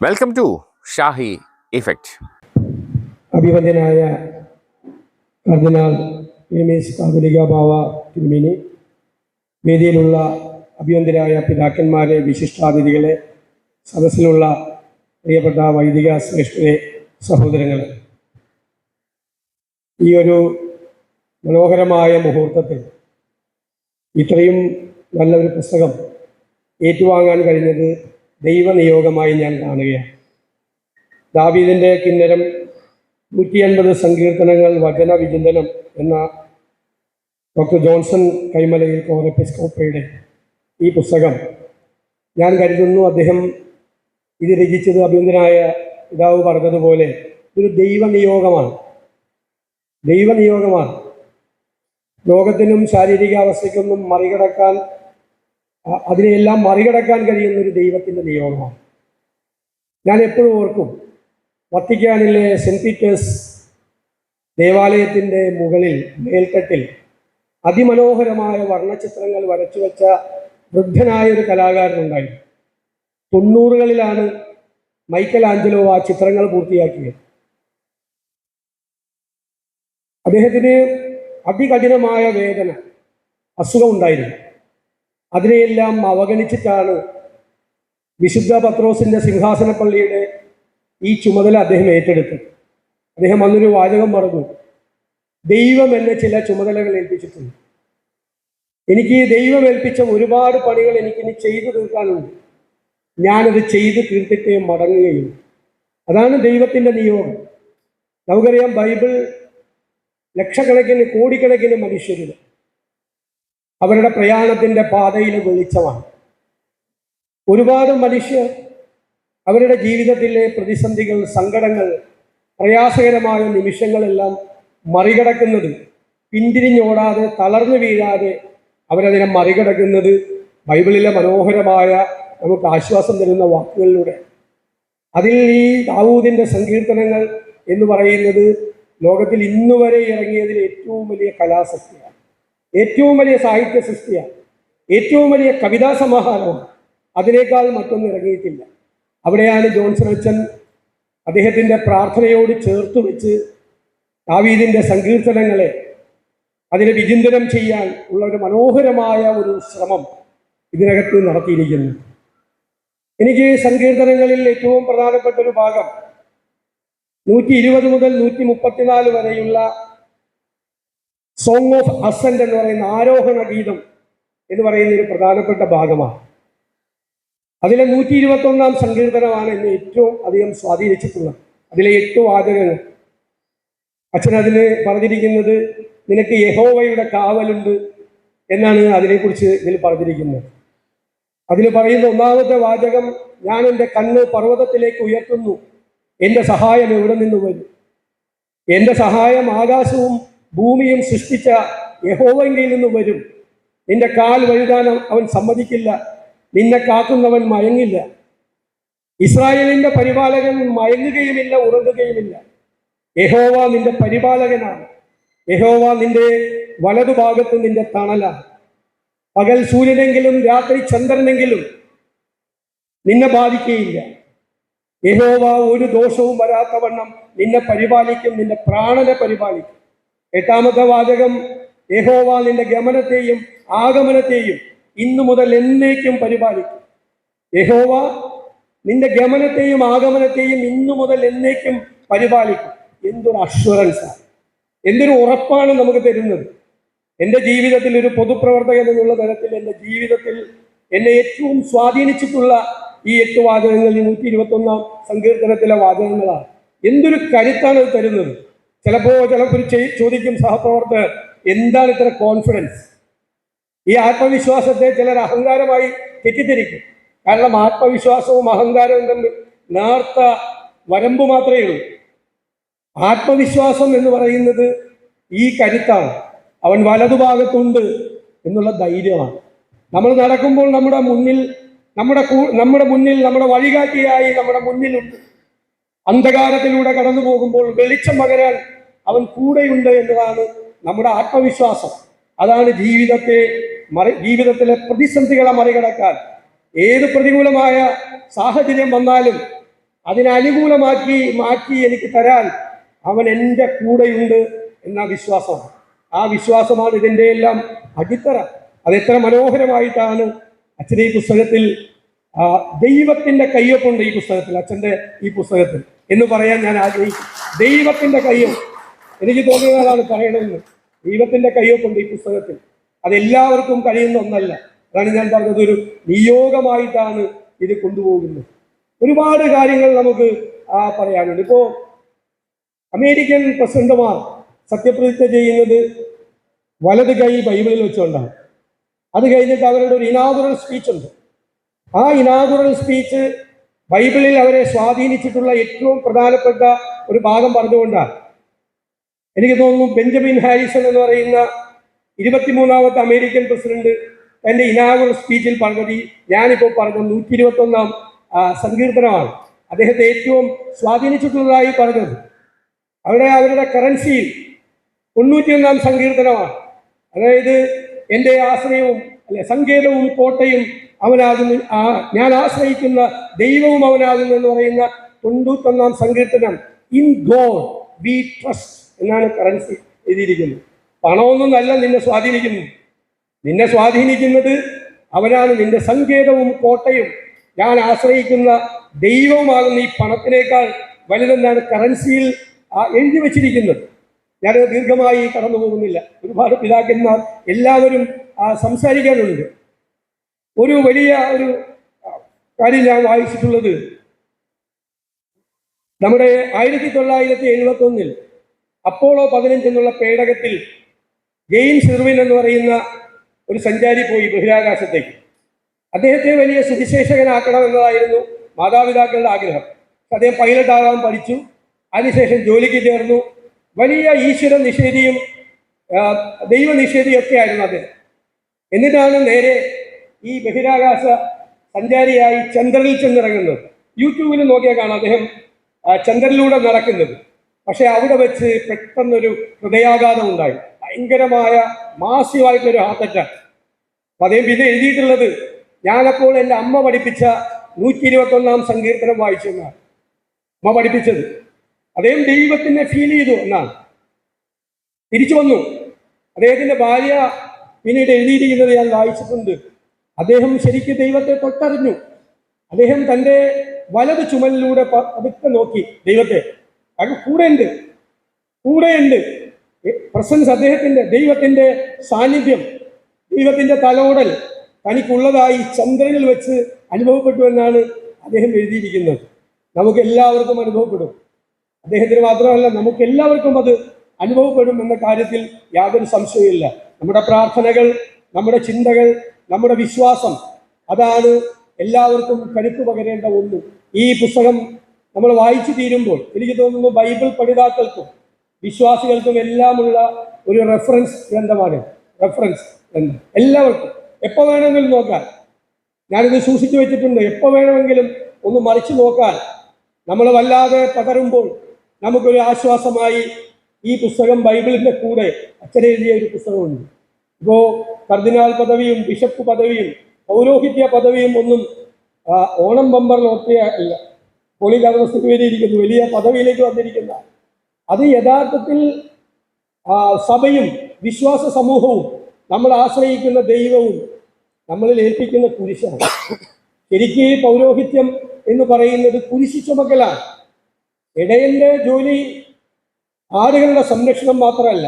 Welcome to Shahi effect അഭിവന്ദനായ കർദിനാൾ രമേശ് കാതലിക ബാവ തിരുമേനി. വേദിയിലുള്ള അഭിവന്ദ്യരായ പിതാക്കന്മാരെ വിശിഷ്ടാതിഥികളെ സദസ്സിലുള്ള പ്രിയപ്പെട്ട വൈദിക ശ്രേഷ്ഠരെ സഹോദരങ്ങൾ ഈ ഒരു മനോഹരമായ മുഹൂർത്തത്തിൽ ഇത്രയും നല്ലൊരു പുസ്തകം ഏറ്റുവാങ്ങാൻ കഴിഞ്ഞത് ദൈവനിയോഗമായി ഞാൻ കാണുകയാണ്. ദാവീദിന്റെ കിന്നരം നൂറ്റി അൻപത് സങ്കീർത്തനങ്ങൾ വചന വിചിന്തനം എന്ന ഡോക്ടർ ജോൺസൺ കൈമലയിൽ കോറപ്പിസ്കോപ്പയുടെ ഈ പുസ്തകം ഞാൻ കരുതുന്നു അദ്ദേഹം ഇത് രചിച്ചത് അഭ്യന്തരായ പിതാവ് പറഞ്ഞതുപോലെ ഇതൊരു ദൈവനിയോഗമാണ്. ദൈവനിയോഗമാണ്. ലോകത്തിനും ശാരീരിക അവസ്ഥയ്ക്കൊന്നും മറികടക്കാൻ അതിനെയെല്ലാം മറികടക്കാൻ കഴിയുന്ന ഒരു ദൈവത്തിന്റെ നിയോഗമാണ്. ഞാൻ എപ്പോഴും ഓർക്കും വത്തിക്കാനിലെ സെന്റ് പീറ്റേഴ്സ് ദേവാലയത്തിന്റെ മുകളിൽ മേൽത്തട്ടിൽ അതിമനോഹരമായ വർണചിത്രങ്ങൾ വരച്ചു വെച്ച വൃദ്ധനായ ഒരു കലാകാരനുണ്ടായിരുന്നു തൊണ്ണൂറുകളിലാണ് മൈക്കൽ ആഞ്ചലോ ആ ചിത്രങ്ങൾ പൂർത്തിയാക്കിയത്. അദ്ദേഹത്തിന് അതികഠിനമായ വേദന അസുഖം ഉണ്ടായിരുന്നു. അതിനെയെല്ലാം അവഗണിച്ചിട്ടാണ് വിശുദ്ധ പത്രോസിന്റെ സിംഹാസന പള്ളിയുടെ ഈ ചുമതല അദ്ദേഹം ഏറ്റെടുത്തു അദ്ദേഹം അന്നൊരു വാചകം പറഞ്ഞു ദൈവം എന്നെ ചില ചുമതലകൾ ഏൽപ്പിച്ചിട്ടുണ്ട്. എനിക്ക് ദൈവം ഏൽപ്പിച്ച ഒരുപാട് പണികൾ എനിക്കിനി ചെയ്തു തീർക്കാനുണ്ട്. ഞാനത് ചെയ്ത് തീർത്തിട്ടേ മടങ്ങുകയുള്ളൂ. അതാണ് ദൈവത്തിന്റെ നിയോഗം. നമുക്കറിയാം ബൈബിൾ ലക്ഷക്കണക്കിന് കോടിക്കണക്കിന് മനുഷ്യരുടെ അവരുടെ പ്രയാണത്തിന്റെ പാതയിൽ വെളിച്ചമാണ്. ഒരുപാട് മനുഷ്യർ അവരുടെ ജീവിതത്തിലെ പ്രതിസന്ധികൾ സങ്കടങ്ങൾ പ്രയാസകരമായ നിമിഷങ്ങളെല്ലാം മറികടക്കുന്നത് പിന്തിരിഞ്ഞോടാതെ തളർന്നു വീഴാതെ അവരതിനെ മറികടക്കുന്നത് ബൈബിളിലെ മനോഹരമായ നമുക്ക് ആശ്വാസം തരുന്ന വാക്കുകളിലൂടെ. അതിൽ ഈ ദാവൂദിന്റെ സങ്കീർത്തനങ്ങൾ എന്ന് പറയുന്നത് ലോകത്തിൽ ഇന്നുവരെ ഇറങ്ങിയതിൽ ഏറ്റവും വലിയ കലാസൃഷ്ടിയാണ് ഏറ്റവും വലിയ സാഹിത്യ സൃഷ്ടിയാണ്. ഏറ്റവും വലിയ കവിതാ സമാഹാരമാണ് അതിനേക്കാൾ മറ്റൊന്നും ഇറങ്ങിയിട്ടില്ല. അവിടെയാണ് ജോൺസൺ അച്ഛൻ അദ്ദേഹത്തിന്റെ പ്രാർത്ഥനയോട് ചേർത്ത് വെച്ച് ദാവീദിന്റെ സങ്കീർത്തനങ്ങളെ അതിനെ വിചിന്തനം ചെയ്യാൻ ഉള്ള ഒരു മനോഹരമായ ഒരു ശ്രമം ഇതിനകത്ത് നടത്തിയിരിക്കുന്നു. എനിക്ക് സങ്കീർത്തനങ്ങളിൽ ഏറ്റവും പ്രധാനപ്പെട്ട ഒരു ഭാഗം നൂറ്റി ഇരുപത് മുതൽ നൂറ്റി മുപ്പത്തിനാല് വരെയുള്ള സോങ് ഓഫ് അസന്റ് എന്ന് പറയുന്ന ആരോഹണ ഗീതം എന്ന് പറയുന്ന ഒരു പ്രധാനപ്പെട്ട ഭാഗമാണ്. അതിലെ നൂറ്റി ഇരുപത്തി ഒന്നാം സങ്കീർത്തനമാണ് എന്നെ ഏറ്റവും അധികം സ്വാധീനിച്ചിട്ടുള്ളത്. അതിലെ എട്ട് വാചകങ്ങൾ. അച്ഛൻ അതിന് പറഞ്ഞിരിക്കുന്നത് നിനക്ക് യഹോവയുടെ കാവലുണ്ട് എന്നാണ് അതിനെക്കുറിച്ച് ഇതിൽ പറഞ്ഞിരിക്കുന്നത്. അതിൽ പറയുന്ന ഒന്നാമത്തെ വാചകം ഞാൻ എന്റെ കണ്ണ് പർവതത്തിലേക്ക് ഉയർത്തുന്നു. എന്റെ സഹായം എവിടെ നിന്ന് വരും? എന്റെ സഹായം ആകാശവും ഭൂമിയും സൃഷ്ടിച്ച യഹോവങ്കിൽ നിന്ന് വരും. നിന്റെ കാൽ വഴുതാൻ അവൻ സമ്മതിക്കില്ല. നിന്നെ കാക്കുന്നവൻ മയങ്ങില്ല. ഇസ്രായേലിന്റെ പരിപാലകൻ മയങ്ങുകയുമില്ല ഉറങ്ങുകയുമില്ല. യഹോവ നിന്റെ പരിപാലകനാണ്. യഹോവ നിന്റെ വലതുഭാഗത്ത് നിന്റെ തണലാണ്. പകൽ സൂര്യനെങ്കിലും രാത്രി ചന്ദ്രനെങ്കിലും നിന്നെ ബാധിക്കുകയില്ല. യഹോവ ഒരു ദോഷവും വരാത്തവണ്ണം നിന്നെ പരിപാലിക്കും നിന്റെ പ്രാണനെ പരിപാലിക്കും. എട്ടാമത്തെ വാചകം യഹോവ നിന്റെ ഗമനത്തെയും ആഗമനത്തെയും ഇന്നു മുതൽ എന്നേക്കും പരിപാലിക്കും. യഹോവ നിന്റെ ഗമനത്തെയും ആഗമനത്തെയും ഇന്നു മുതൽ എന്നേക്കും പരിപാലിക്കും. എന്തൊരു അഷ്വറൻസാണ് എന്തൊരു ഉറപ്പാണ് നമുക്ക് തരുന്നത്. എന്റെ ജീവിതത്തിൽ ഒരു പൊതുപ്രവർത്തകൻ എന്നുള്ള തരത്തിൽ എന്റെ ജീവിതത്തിൽ എന്നെ ഏറ്റവും സ്വാധീനിച്ചിട്ടുള്ള ഈ എട്ട് വാചകങ്ങളിൽ നൂറ്റി ഇരുപത്തി ഒന്നാം സങ്കീർത്തനത്തിലെ വാചകങ്ങളാണ്. എന്തൊരു കരുത്താണ് ഇത് തരുന്നത്. ചിലപ്പോൾ ചിലപ്പോൾ ചോദിക്കും സഹപ്രവർത്തകർ എന്താണ് ഇത്ര കോൺഫിഡൻസ് ഈ ആത്മവിശ്വാസത്തെ ചിലർ അഹങ്കാരമായി തെറ്റിദ്ധരിക്കും. കാരണം ആത്മവിശ്വാസവും അഹങ്കാരവും തമ്മിൽ നേർത്ത വരമ്പ് മാത്രമേ ഉള്ളൂ. ആത്മവിശ്വാസം എന്ന് പറയുന്നത് ഈ കരുത്താണ്. അവൻ വലതുഭാഗത്തുണ്ട് എന്നുള്ള ധൈര്യമാണ്. നമ്മൾ നടക്കുമ്പോൾ നമ്മുടെ മുന്നിൽ നമ്മുടെ നമ്മുടെ മുന്നിൽ നമ്മുടെ വഴികാട്ടിയായി നമ്മുടെ മുന്നിലുണ്ട്. അന്ധകാരത്തിലൂടെ കടന്നു പോകുമ്പോൾ വെളിച്ചം പകരാൻ അവൻ കൂടെയുണ്ട് എന്നതാണ് നമ്മുടെ ആത്മവിശ്വാസം. അതാണ് ജീവിതത്തെ മറി ജീവിതത്തിലെ പ്രതിസന്ധികളെ മറികടക്കാൻ. ഏത് പ്രതികൂലമായ സാഹചര്യം വന്നാലും അതിനനുകൂലമാക്കി മാറ്റി എനിക്ക് തരാൻ അവൻ എന്റെ കൂടെയുണ്ട് എന്ന വിശ്വാസം ആ വിശ്വാസമാണ് ഇതിന്റെ എല്ലാം അടിത്തറ. അതെത്ര മനോഹരമായിട്ടാണ് അച്ഛന്റെ ഈ പുസ്തകത്തിൽ ദൈവത്തിന്റെ കയ്യൊപ്പുണ്ട് ഈ പുസ്തകത്തിൽ അച്ഛന്റെ ഈ പുസ്തകത്തിൽ. എന്ന് പറയാൻ ഞാൻ ആഗ്രഹിക്കും ദൈവത്തിന്റെ കയ്യോ എനിക്ക് തോന്നിയതാണ് പറയണമെന്ന് ദൈവത്തിന്റെ കയ്യൊപ്പുണ്ട് ഈ പുസ്തകത്തിൽ. അതെല്ലാവർക്കും കഴിയുന്ന ഒന്നല്ല. അതാണ് ഞാൻ പറഞ്ഞത്. ഒരു നിയോഗമായിട്ടാണ് ഇത് കൊണ്ടുപോകുന്നത്. ഒരുപാട് കാര്യങ്ങൾ നമുക്ക് ആ, പറയാനുണ്ട്. ഇപ്പോ അമേരിക്കൻ പ്രസിഡന്റുമാർ സത്യപ്രതിജ്ഞ ചെയ്യുന്നത് വലത് കൈ ബൈബിളിൽ വെച്ചുകൊണ്ടാണ്. അത് കഴിഞ്ഞിട്ട് അവരുടെ ഒരു ഇനാഗുറൽ സ്പീച്ച് ഉണ്ട് ആ ഇനാഗുറൽ സ്പീച്ച് ബൈബിളിൽ അവരെ സ്വാധീനിച്ചിട്ടുള്ള ഏറ്റവും പ്രധാനപ്പെട്ട ഒരു ഭാഗം പറഞ്ഞുകൊണ്ടാണ്. എനിക്ക് തോന്നുന്നു ബെഞ്ചമിൻ ഹാരിസൺ എന്ന് പറയുന്ന ഇരുപത്തിമൂന്നാമത്തെ അമേരിക്കൻ പ്രസിഡന്റ് തന്റെ ഇനാഗുറൽ സ്പീച്ചിൽ പറഞ്ഞത് ഞാനിപ്പോൾ പറഞ്ഞ നൂറ്റി ഇരുപത്തി ഒന്നാം സങ്കീർത്തനമാണ്. അദ്ദേഹത്തെ ഏറ്റവും സ്വാധീനിച്ചിട്ടുള്ളതായി പറഞ്ഞത്. അവിടെ അവരുടെ കറൻസിയിൽ തൊണ്ണൂറ്റിയൊന്നാം സങ്കീർത്തനമാണ്. അതായത് എന്റെ ആശ്രയവും അല്ലെ? സങ്കേതവും കോട്ടയും അവനാകും ആ ഞാൻ ആശ്രയിക്കുന്ന ദൈവവും അവനാകുന്നു എന്ന് പറയുന്ന തൊണ്ണൂറ്റൊന്നാം സങ്കീർത്തനം ഇൻ ഗോഡ് വി ട്രസ്റ്റ് എന്നാണ് കറൻസി എഴുതിയിരിക്കുന്നത്. പണമൊന്നും അല്ല നിന്നെ സ്വാധീനിക്കുന്നു നിന്നെ സ്വാധീനിക്കുന്നത് അവനാണ്. നിന്റെ സങ്കേതവും കോട്ടയും ഞാൻ ആശ്രയിക്കുന്ന ദൈവവുമാകുന്ന ഈ പണത്തിനേക്കാൾ വലുതെന്നാണ് കറൻസിയിൽ എഴുതി വച്ചിരിക്കുന്നത്. ഞാൻ ദീർഘമായി കടന്നു പോകുന്നില്ല ഒരുപാട് പിതാക്കന്മാർ എല്ലാവരും സംസാരിക്കാനുണ്ട്. ഒരു വലിയ ഒരു കാര്യം ഞാൻ വായിച്ചിട്ടുള്ളത്. നമ്മുടെ ആയിരത്തി തൊള്ളായിരത്തി എഴുപത്തി ഒന്നിൽ അപ്പോളോ പതിനഞ്ച് എന്നുള്ള പേടകത്തിൽ ജെയിംസ് ഇർവിൻ എന്ന് പറയുന്ന ഒരു സഞ്ചാരി പോയി ബഹിരാകാശത്തേക്ക്. അദ്ദേഹത്തെ വലിയ സുവിശേഷകനാക്കണം എന്നതായിരുന്നു മാതാപിതാക്കളുടെ ആഗ്രഹം. അദ്ദേഹം പൈലറ്റ് ആകാൻ പഠിച്ചു. അതിനുശേഷം ജോലിക്ക് ചേർന്നു. വലിയ ഈശ്വര നിഷേധിയും ആ, ദൈവ നിഷേധിയും ഒക്കെ ആയിരുന്നു അദ്ദേഹം. എന്നിട്ടാണ് നേരെ ഈ ബഹിരാകാശ സഞ്ചാരിയായി ചന്ദ്രനിൽ ചെന്നിറങ്ങുന്നത്. യൂട്യൂബിൽ നോക്കിയാൽ കാണാം അദ്ദേഹം ചന്ദ്രനിലൂടെ നടക്കുന്നത്. പക്ഷെ അവിടെ വെച്ച് പെട്ടെന്നൊരു ഹൃദയാഘാതം ഉണ്ടായി. ഭയങ്കരമായ മാസ്യമായിട്ടുള്ളൊരു ഹാർട്ട് അറ്റാക്ക് അദ്ദേഹം പിന്നെ എഴുതിയിട്ടുള്ളത് ഞാനപ്പോൾ എന്റെ അമ്മ പഠിപ്പിച്ച നൂറ്റി ഇരുപത്തൊന്നാം സങ്കീർത്തനം വായിച്ചു എന്നാണ്. അമ്മ പഠിപ്പിച്ചത്. അദ്ദേഹം ദൈവത്തിനെ ഫീൽ ചെയ്തു എന്നാണ്. തിരിച്ചു വന്നു. അദ്ദേഹത്തിന്റെ ഭാര്യ പിന്നീട് എഴുതിയിരിക്കുന്നത് ഞാൻ വായിച്ചിട്ടുണ്ട്. അദ്ദേഹം ശരിക്കും ദൈവത്തെ തൊട്ടറിഞ്ഞു. അദ്ദേഹം തന്റെ വലത് ചുമലിലൂടെ പതുക്കെ നോക്കി ദൈവത്തെ. അത് കൂടെയുണ്ട്. കൂടെയുണ്ട്. പ്രസൻസ് അദ്ദേഹത്തിന്റെ ദൈവത്തിന്റെ സാന്നിധ്യം ദൈവത്തിന്റെ തലോടൽ തനിക്കുള്ളതായി ചന്ദ്രനിൽ വെച്ച് അനുഭവപ്പെട്ടു എന്നാണ് അദ്ദേഹം എഴുതിയിരിക്കുന്നത്. നമുക്ക് എല്ലാവർക്കും അനുഭവപ്പെടും. അദ്ദേഹത്തിന് മാത്രമല്ല നമുക്ക് എല്ലാവർക്കും അത് അനുഭവപ്പെടും എന്ന കാര്യത്തിൽ യാതൊരു സംശയമില്ല നമ്മുടെ പ്രാർത്ഥനകൾ നമ്മുടെ ചിന്തകൾ നമ്മുടെ വിശ്വാസം അതാണ് എല്ലാവർക്കും കരുത്തു പകരേണ്ട ഒന്ന്. ഈ പുസ്തകം നമ്മൾ വായിച്ചു തീരുമ്പോൾ എനിക്ക് തോന്നുന്നു ബൈബിൾ പഠിതാക്കൾക്കും വിശ്വാസികൾക്കും എല്ലാമുള്ള ഒരു റെഫറൻസ് ഗ്രന്ഥമാണ്. റെഫറൻസ് ഗ്രന്ഥം. എല്ലാവർക്കും. എപ്പോൾ വേണമെങ്കിലും നോക്കാൻ ഞാനിത് സൂക്ഷിച്ചു വെച്ചിട്ടുണ്ട്. എപ്പോൾ വേണമെങ്കിലും ഒന്ന് മറിച്ച് നോക്കാൻ നമ്മൾ വല്ലാതെ പകരുമ്പോൾ നമുക്കൊരു ആശ്വാസമായി ഈ പുസ്തകം ബൈബിളിന്റെ കൂടെ അച്ഛനെഴുതിയ ഒരു പുസ്തകമുണ്ട്. ഇപ്പോൾ കർദിനാൾ പദവിയും ബിഷപ്പ് പദവിയും പൗരോഹിത്യ പദവിയും ഒന്നും ഓണം ബമ്പറിൽ ഒത്തിരി അല്ല. അവസ്ഥയ്ക്ക് വേണ്ടിയിരിക്കുന്നു വലിയ പദവിയിലേക്ക് വന്നിരിക്കുന്ന. അത് യഥാർത്ഥത്തിൽ സഭയും വിശ്വാസ സമൂഹവും നമ്മൾ ആശ്രയിക്കുന്ന ദൈവവും നമ്മളിൽ ഏൽപ്പിക്കുന്ന കുരിശാണ്. ശരിക്കും പൗരോഹിത്യം എന്ന് പറയുന്നത് കുരിശി ചുമക്കലാണ്. ഇടയന്റെ ജോലി ആടുകളുടെ സംരക്ഷണം മാത്രമല്ല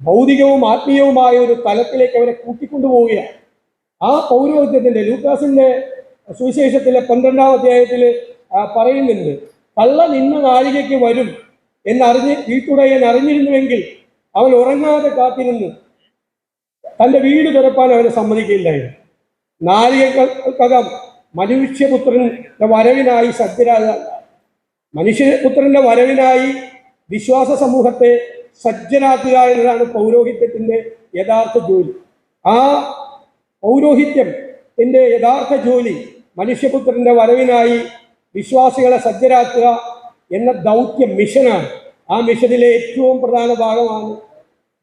ഭൗതികവും ആത്മീയവുമായ ഒരു തലത്തിലേക്ക് അവരെ കൂട്ടിക്കൊണ്ടുപോവുകയാണ്. ആ പൗരോഹിത്യത്തിന്റെ ലൂക്കാസിന്റെ സുവിശേഷത്തിലെ പന്ത്രണ്ടാം അധ്യായത്തിൽ പറയുന്നുണ്ട് കള്ള നിന്ന നാഴികയ്ക്ക് വരും എന്നറിഞ്ഞ് വീട്ടുടയൻ അറിഞ്ഞിരുന്നുവെങ്കിൽ അവൻ ഉറങ്ങാതെ കാത്തിരുന്നു. തന്റെ വീട് തുറപ്പാൻ അവനെ സമ്മതിക്കില്ലായിരുന്നു നാഴികകം മനുഷ്യപുത്രൻ വരവിനായി സജ്ജരാക മനുഷ്യപുത്രന്റെ വരവിനായി വിശ്വാസ സമൂഹത്തെ സജ്ജനാക്കുക എന്നതാണ് പൗരോഹിത്യത്തിന്റെ യഥാർത്ഥ ജോലി. ആ പൗരോഹിത്യത്തിന്റെ യഥാർത്ഥ ജോലി മനുഷ്യപുത്രന്റെ വരവിനായി വിശ്വാസികളെ സജ്ജരാക്കുക എന്ന ദൗത്യം മിഷനാണ്. ആ മിഷനിലെ ഏറ്റവും പ്രധാന ഭാഗമാണ്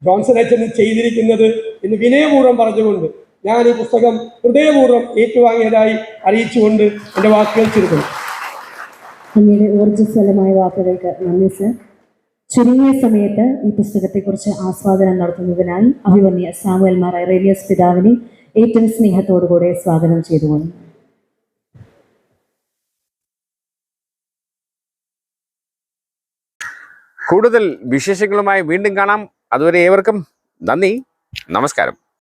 ജോൺസൺ അച്ഛൻ ചെയ്തിരിക്കുന്നത് എന്ന് വിനയപൂർവം പറഞ്ഞുകൊണ്ട് ഞാൻ ഈ പുസ്തകം ഹൃദയപൂർവം ഏറ്റുവാങ്ങിയതായി അറിയിച്ചുകൊണ്ട് എന്റെ വാക്കുകൾ ചുരുക്കുന്നു. അങ്ങയുടെ ഊർജസ്വലമായ വാക്കുകൾക്ക് നന്ദി സർ. ചുരുങ്ങിയ സമയത്ത് ഈ പുസ്തകത്തെക്കുറിച്ച് ആസ്വാദനം നടത്തുന്നതിനായി അഭിവന്യ സാമുവൽ മാർ ഐറേനിയസ് പിതാവിനെ ഏറ്റവും സ്നേഹത്തോടുകൂടെ സ്വാഗതം ചെയ്തുകൊള്ളുന്നു കൂടുതൽ വിശേഷങ്ങളുമായി വീണ്ടും കാണാം. അതുവരെ ഏവർക്കും നന്ദി. നമസ്കാരം.